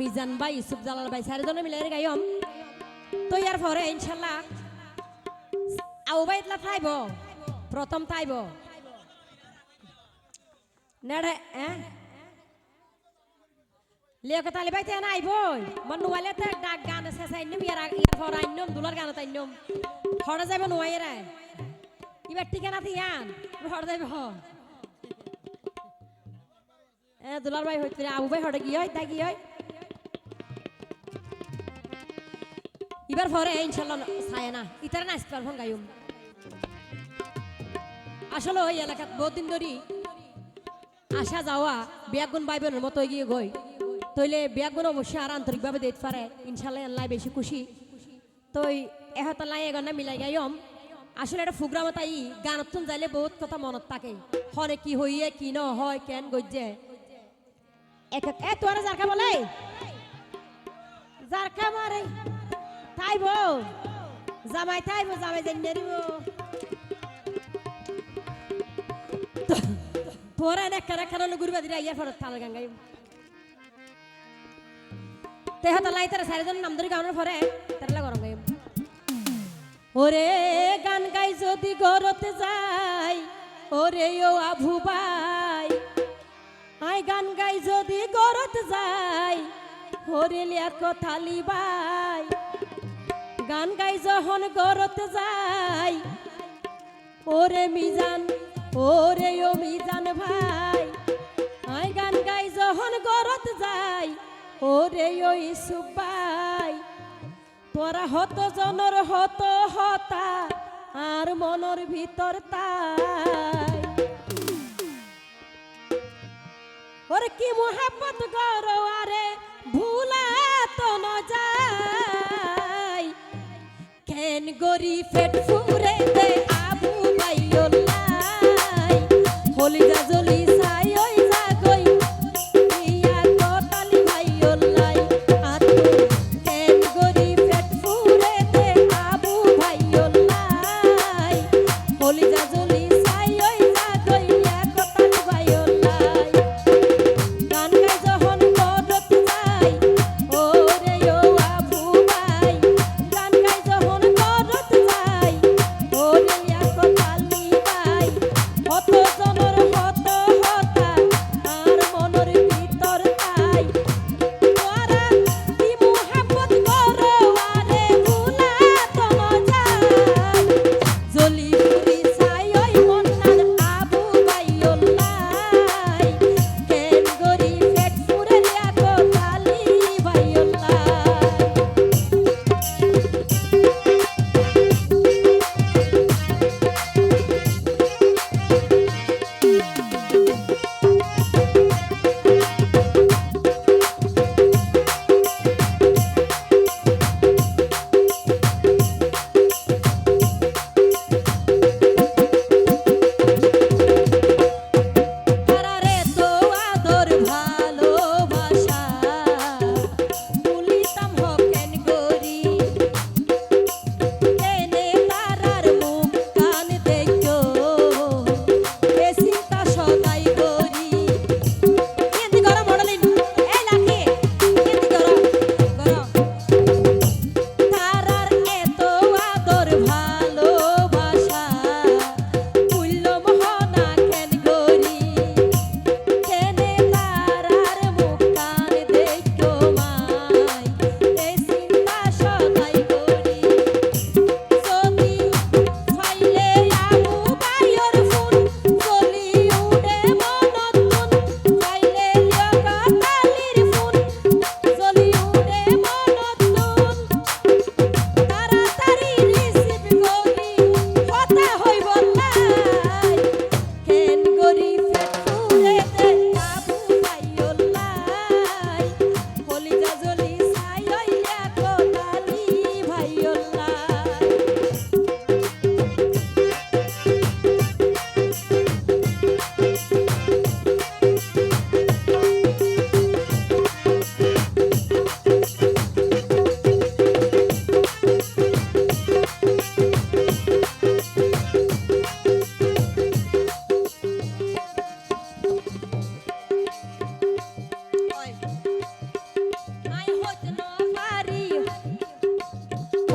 মিজান ভাই, ইউসুফ জালাল ভাই চারিজনে মিলাই গাইম তো ইয়ার পরে ইনশাল্লাহ। আউ ভাই, ইতলা ফাইব প্রথম তাইব নেড়ে হ্যাঁ লিয়াকে তালি বাইতে না আইবই। মন নুয়ালে তো ডাক গান শেষ আইনম। ইয়ার ইয়ার পর আইনম দুলার গান আইনম। হড়ে যাবে নুয়াই রে এবার ঠিকানা দিয়ান হড়ে এ দুলার ভাই, হইতে আবু ভাই হড়ে গিয়ে হয় তাই গিয়ে হয় এবার পরে ইনশাল্লাহ। ছায় না ইতারে নাচ পারফন গাইম। আসলে ওই এলাকাত বহুদিন ধরি আসা যাওয়া বিয়াগুন ভাই বোনের মতো এগিয়ে গই তইলে বিয়াগুন অবশ্যই আর আন্তরিকভাবে দেখতে পারে। ইনশাল্লাহ আল্লাহ বেশি খুশি। তো এহত লাই এগনা মিলাই গাইম। আসলে এটা ফুগ্রামে তাই গানতুন যাইলে বহুত কথা মনত থাকে। হনে কি হইয়ে, কি ন হয়, কেন গজ্জে। এক এক- এ তোরা জারকা বলে? জারকা মারে তাইব জামাই তাইব জামাই জানি নেরিব তোরা এনে কারা কারা গুরবা দিরা ইয়ার ফরত তাল গাঙ্গাই তে হতা লাই তারা সারিজন নাম ধরে গানোর পরে তারা গরম গাই ওরে গান গাই যদি গরতে যাই ওরে ও আভু ভাই আই গান গাই যদি গরতে যাই ওরে লিয়া কথালি ভাই গান গাই যখন গরতে যাই। ওরে মিজান, ওরে ও মিজান ভাই। আই গান গাই যখন গরত যাই, ওরে ও ইসুফ ভাই। তোরা হত জনর, হত হতা, আর মনর ভিতর তাই। ওরে কি মোহাব্বত গর আরে কেন গরি ফেট ফুরে দে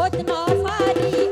خد ما فادي